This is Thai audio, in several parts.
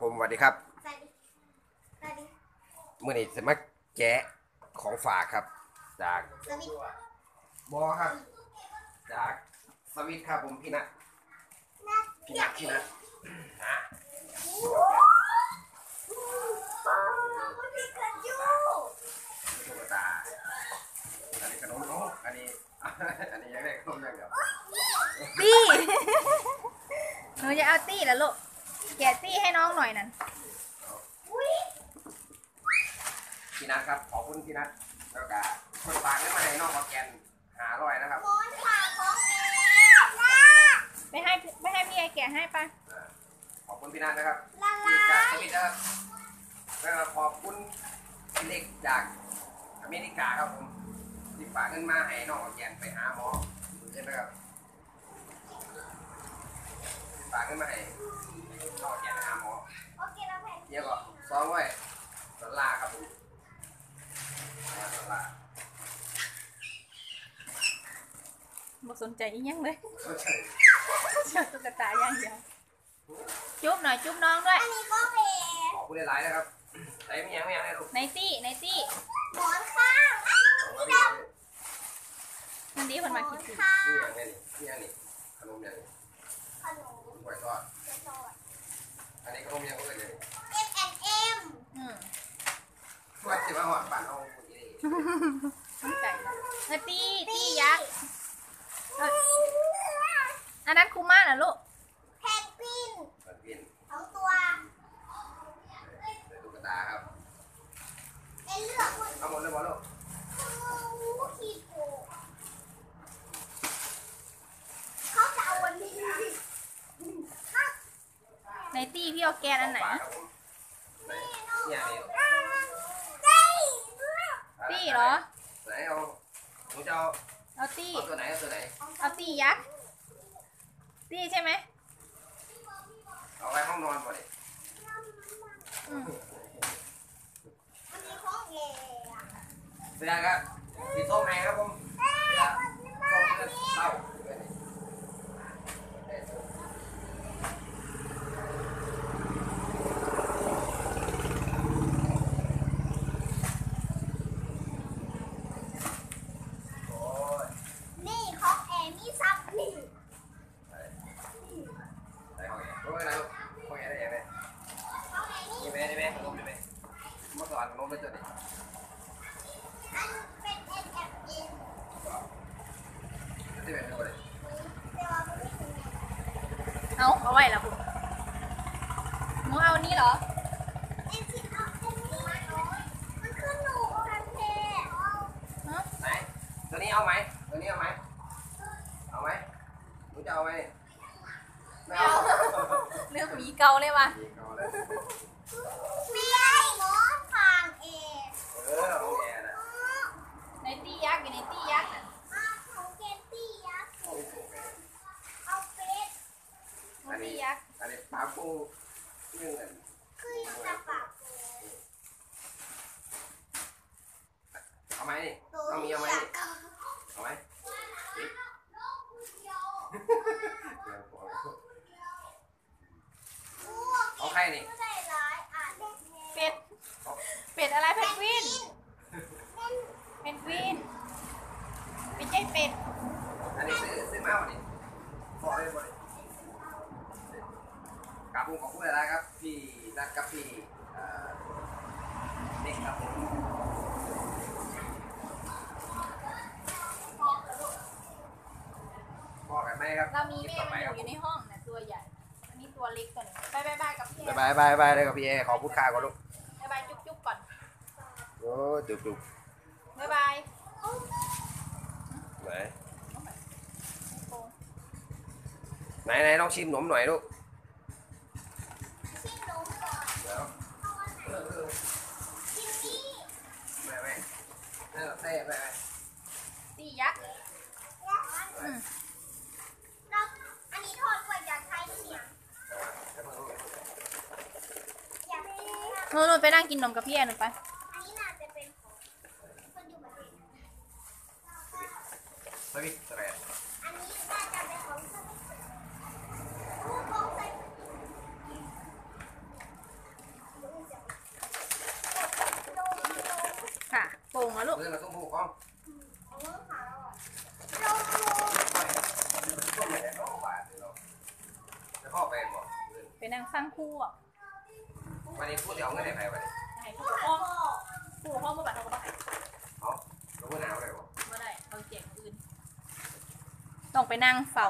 ผมสวัสดีครับสวัสดีสวัสดีมื่อนี้จะมาแกะของฝากครับ จากสวิตบอครับ จากสวิตครับผมพี่นัทพี่นัทพี่นัทนะพิกาจูตุ๊กตาอันนี้ขนมน้องอันนี้อันนี้ยังได้ขนมอย่างเดียวตี้หนูจะเอาตี้แล้วลูก แกะตี้ให้น้องหน่อยนั่นพี่นัทครับ ขอบคุณพี่นัทแล้วก็คนฝากเงินมาให้น้องขอแกนหาร้อยนะครับม้อนขาของเอไปให้ไปให้พี่ไอแกะให้ปะขอบคุณพี่นัทนะครับละที่ลาจากสยวิตนะครับแล้วก็ขอบคุณพี่เล็กจากอเมริกาครับผมที่ฝากเงินมาให้น้องแกนไปหาหมอใช่ไหมครับที่ฝากเงินมาให้ น้องแกนไปหาหมอโอเคแล้วแผ่นเดี๋ยวก็ซ้อมไว้ดอลลาร์ครับผมดอลลาร์บ่สนใจอีกยังเลยเข้าใจชอบตุ๊กตาอย่างเดียวจุ๊บหน่อยจุ๊บน้องด้วยอันนี้ก็เอขอบคุณหลายๆนะครับไอ้ไม่ยังไม่ยังให้ลูกในตี้ในตี้หมอนข้างนี่ยังมันดีคนหมมาอคิดนถึงข้างนี่นี่ยังนี่ขนมยังนี่ขนมกล้วยทอดกระสอบ อันนี้ขนมยังก็เลยเลย M M อืมว่าจะมาหอดบ้านเอาคนนี้น้ำไก่เออตี้ตี้ยักษ์เอ้ยอันนั้นคูม่าเหรอลูกแพนกวินเปิดพินสองตัวใส่ตุ๊กตาครับเอ็นเลือกคนเอาหมดเลยหมดลูกคู่ขี้โกงเขาจะเอาวันนี้ในตี้พี่เอาแกนอันไหนฝากครับผมเนี่ยนี่ได้ตี้เหรอ ไหนเอาหนูจะเอาเอาตี้ เอาตัวไหนเอาตัวไหน เอาตี้ยักษ์ ตี้ใช่ไหมเอาไว้ห้องนอนก่อนดิอืมอันนี้ของเอเสื้อครับสีส้มไหนครับผมเสื้อส้มเสื้อเต้าโอ้ย นี่ของเอมีซับนี่ ไหนห้องแอร์โอ้ยไหนลูกห้องแอร์ได้ยังไง ของเอนี่ นี่แม่นี่แม่ขนมนี่แม่เมื่อก่อนขนมไม่เจอดิ อันเป็น N F N ที่เป็นอะไร แต่ว่ามันไม่ถึง เอาเอาไว้แล้วคุณหนูเอาอันนี้เหรอเอ็นซีเอาเอ็นนี่มันคือหนูคันเทฮะไหนตัวนี้เอาไหมตัวนี้เอาไหมเอาไหมหนูจะเอาไหมไม่เอา เรื่องหมีเกาเลยว่ะเอาเลยไม่ใช่หมอนฟางเอ เออห้องแอร์นะ ในตี้ยักษ์อยู่ในตี้ยักษ์น่ะ อ้าวของเกนตี้ยักษ์ โอ้โห เอาเฟส ในตี้ยักษ์ อันนี้ปลาปูเรื่องเงิน คือยังจะฝาก เอาไหมนี่ตัวต้องมีที่เอาไหมอยานี่กเอาไหมเอาใครนี่ไม่ได้ร้ายอ่านเป็ด เป็ดอะไรเพนกวินเพนกวินไม่ใช่เป็ด อันนี้ซื้อซื้อมาวันนี้บอกเลยบอกเลยกลับผมขอบคุณอะไรครับพี่นักกับพี่เอ่อเด็กครับผม บอกกันไหมครับเรามีคลิปแม่ต่อไปครับมันอยู่ในห้องนะตัวใหญ่ อันนี้ตัวเล็กตัวนี้บายบายบายกับพี่บายบายบายเลยครับพี่เอขอพูดค่าก่อนลูกบายบายจุ๊บจุ๊บก่อนโอ้จุกจุกบายบายไหนไหนไหนลองชิมหนมหน่อยลูกชิมนมก่อนเดี๋ยวเออเออชิมนี่ไม่ไม่เออเต้ไปไปตี้ยักษ์ อืม โน่นไปนั่งกินนมกับพี่แอนหนูไปตร์แลนด์ค่ะโป่งแลลูกององผูกก้องไปนั่งสร้างคู่อะ วันนี้พูดเดี๋ยวเงินได้ไหมวันนี้ให้ครู่ห้องครู่ห้องเมื่อบัดเราก็บ่ให้เอาแล้วพูดหนาวเลยบอกเมื่อไหร่เราแจกอื่นต้องไปนั่งเฝ้า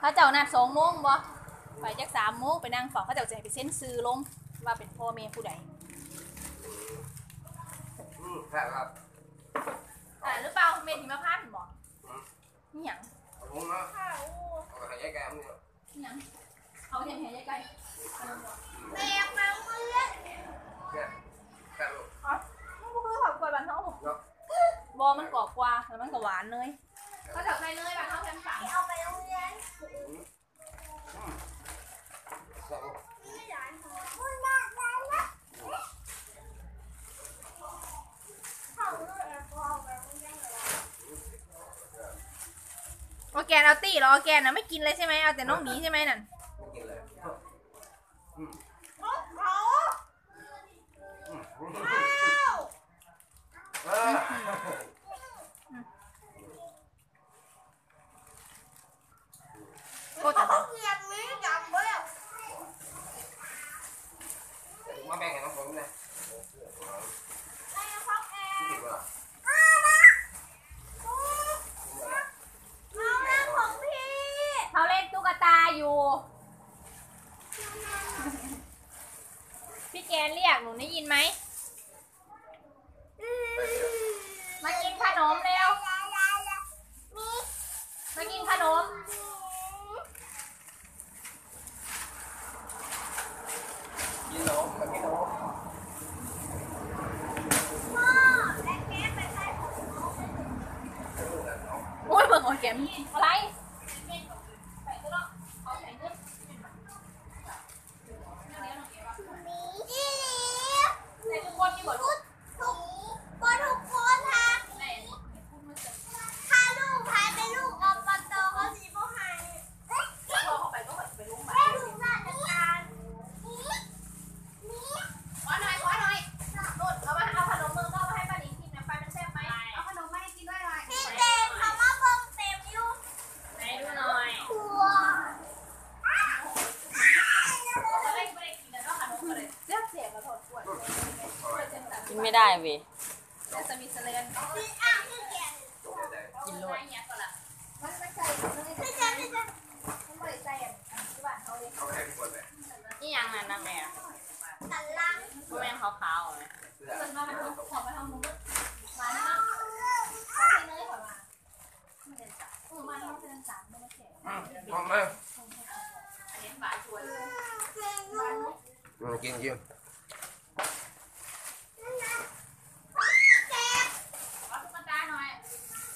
ถ้าเจ้านัดสองโมงบ่ไปจักสามโมงไปนั่งเฝ้าเขาเจ้าจะให้ไปเซ็นซื้อลงว่าเป็นพ่อแม่ผู้ใดอืมใช่ครับอ่าหรือเปล่าเมธิมาพันธ์บ่นี่หยังผมเนาะเอาไปให้ยายแกมเนี่ยนี่หยังเอาเห็นเห็นใกล้ แม่มาเมื่อ เนี่ยแค่ลูก ๆอ๋อมันก็คือผักกล้วยบ้านเฮา เนาะ บอมันกรอบกว่า แล้วมันก็หวานเลยก็จะใส่เนยบ้านเฮาแค่สามเอาไปโรงเรียนสองที่ร้านของคุณน่ารักนะเขาเลือกแอร์พอร์ตไปโรงเรียนเลยออร์แกนเอาตี้เหรอออร์แกนนะไม่กินเลยใช่ไหมเอาแต่น้องหมีใช่ไหมนั่น ไม่กินเลยเขาเขาอืมเอา เออ ก็จะ เขาเรียนนี้จำไว้อะ มาแบ่งให้น้องผมนะ ในห้องแอร์ ที่ว่า เอานะเอานะของพี่ เขาเล่นตุ๊กตาอยู่ พี่แกนเรียกหนูได้ยินไหม มากินขนมเร็ว มากินขนม กินน้องมากินน้อง พ่อและแม่ไปใส่ของน้อง โอ้ยเบิ่งออร์แกนอะไรใส่ตัวเนาะเขาใส่เงิน นี่ ใส่ทุกคนที่บอก ทุกทุกคนทุกคนค่ะ ไหนพูดมาเจอ ถ้าลูกพายเป็นลูกอบตเขาสีบ่หาย พอเข้าไปก็ไปลงมา แม่ลูกราชการนี่นี่ ขอหน่อยขอหน่อยนู่นเอามาเอาขนมมือก็เอามาให้ป้าหนิงกินนะป้ามันแซ่บไหมเอาขนมมาให้กินด้วยหน่อย พี่เต็มเขามาเบิ่งเต็มอยู่ ไหนดูหน่อย ครัว จะได้ไม่ได้กินแล้วก็ขนมเลยเสียบเสียบแล้วถอดขวด กินไม่ได้เว้ย แล้วจะมีเสลียน พี่อ่างพี่เกียร กินโลดเนี่ยก่อนละมันไม่ใช่มันไม่ พี่ ใช่ เกียรพี่เกีย รมันไม่ใช่อะที่บ้านเขาเลยเขาให้ทุกคนเลยนี่ยังนั่นนะแม่สันลังพ่อแม่ขาวๆไหมเสื้อส่วนมากมันขอไปทำนู้นมาเนาะเขาใช้เนยขอมาไม่ได้จ้ะเออมาเนาะเป็นสามไม่ได้เสีย พร้อมไหม อันนี้บาชวน อืมกินกิน แก ขอตุ๊กตาหน่อย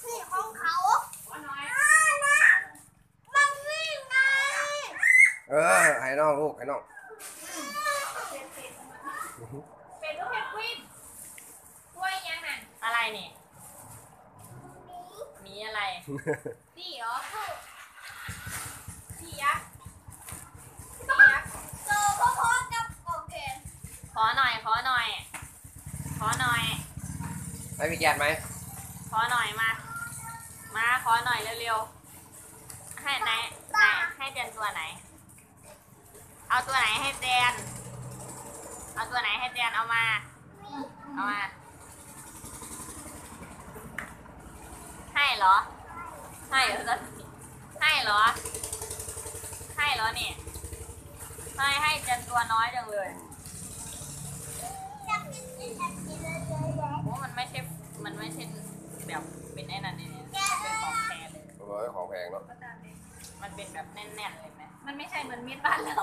นี่ของเขา ขอหน่อย อ่านะมันวิ่งไง เออ ให้น้องลูกให้น้องเป็นลูกเพนกวินกล้วยยังนั่นอะไรนี่หมีอะไรนี่เหรอนี่ยักษ์นี่ยักษ์โตพ่อๆกับโอเคขอหน่อย ขอหน่อย ขอหน่อยให้พี่แกนไหมขอหน่อยมา มาขอหน่อยเร็วๆ ให้ไหนไหนให้เดนตัวไหน เอาตัวไหนให้แดน เอาตัวไหนให้แดนเอามา เอามา ให้เหรอ ให้เหรอจะให้เหรอ ให้เหรอนี่ให้ให้เจนตัวน้อยจังเลยอยากกินกินอยากกินเลยเลยเลยโอ้มันไม่ใช่ มันไม่ใช่แบบเป็นไอ้นั่นนี่เป็นของแท้เลยโอ้ยของแพงเนาะก็ตามเลยมันเป็นแบบแน่นๆเลยไห มมันไม่ใช่เหมือนมีดบ้านเรา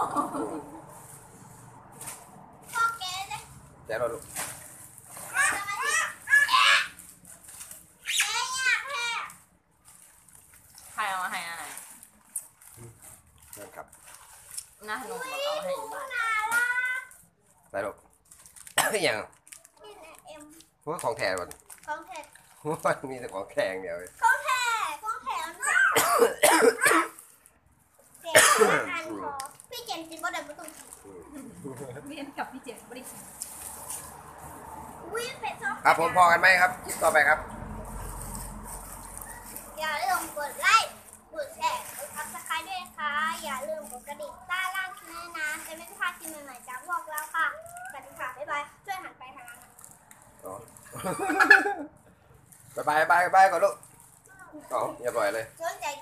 พ่อแกเลยแกเราลูกแกอยากแพ้ใครเอามาให้อะไรนั่นครับน่าหนุ่มบอกเอาให้อยู่บ้านน่ารักได้ลูก อย่างนี่นะเอ็มพวกของแท้หมดของแท้ว่ามีแต่ของแข็งเดียวเลย ของแท้ของแท้นะ เจ็บอันพอพี่เจมส์จิบบ่ได้บ่ต้องกินเรียนกับพี่เจ็บบริษัทนอุ้ยเป็ดชอบครับผมพอกันไหมครับคลิปต่อไปครับ อย่าลืมกดไลค์กดแชร์กดซับสไครต์ด้วยนะคะ อย่าลืมกดกระดิ่งใต้ล่างคลิปนี้นะจะไม่พลาดคลิปใหม่ๆจากพวกเราค่ะสวัสดีค่ะบ๊ายบายช่วยหันไปทางนั้นค่ะอ๋อบายบายบายบายก่อนลูกอ๋อเรียบร้อยเลยสนใจกินยังเหรอ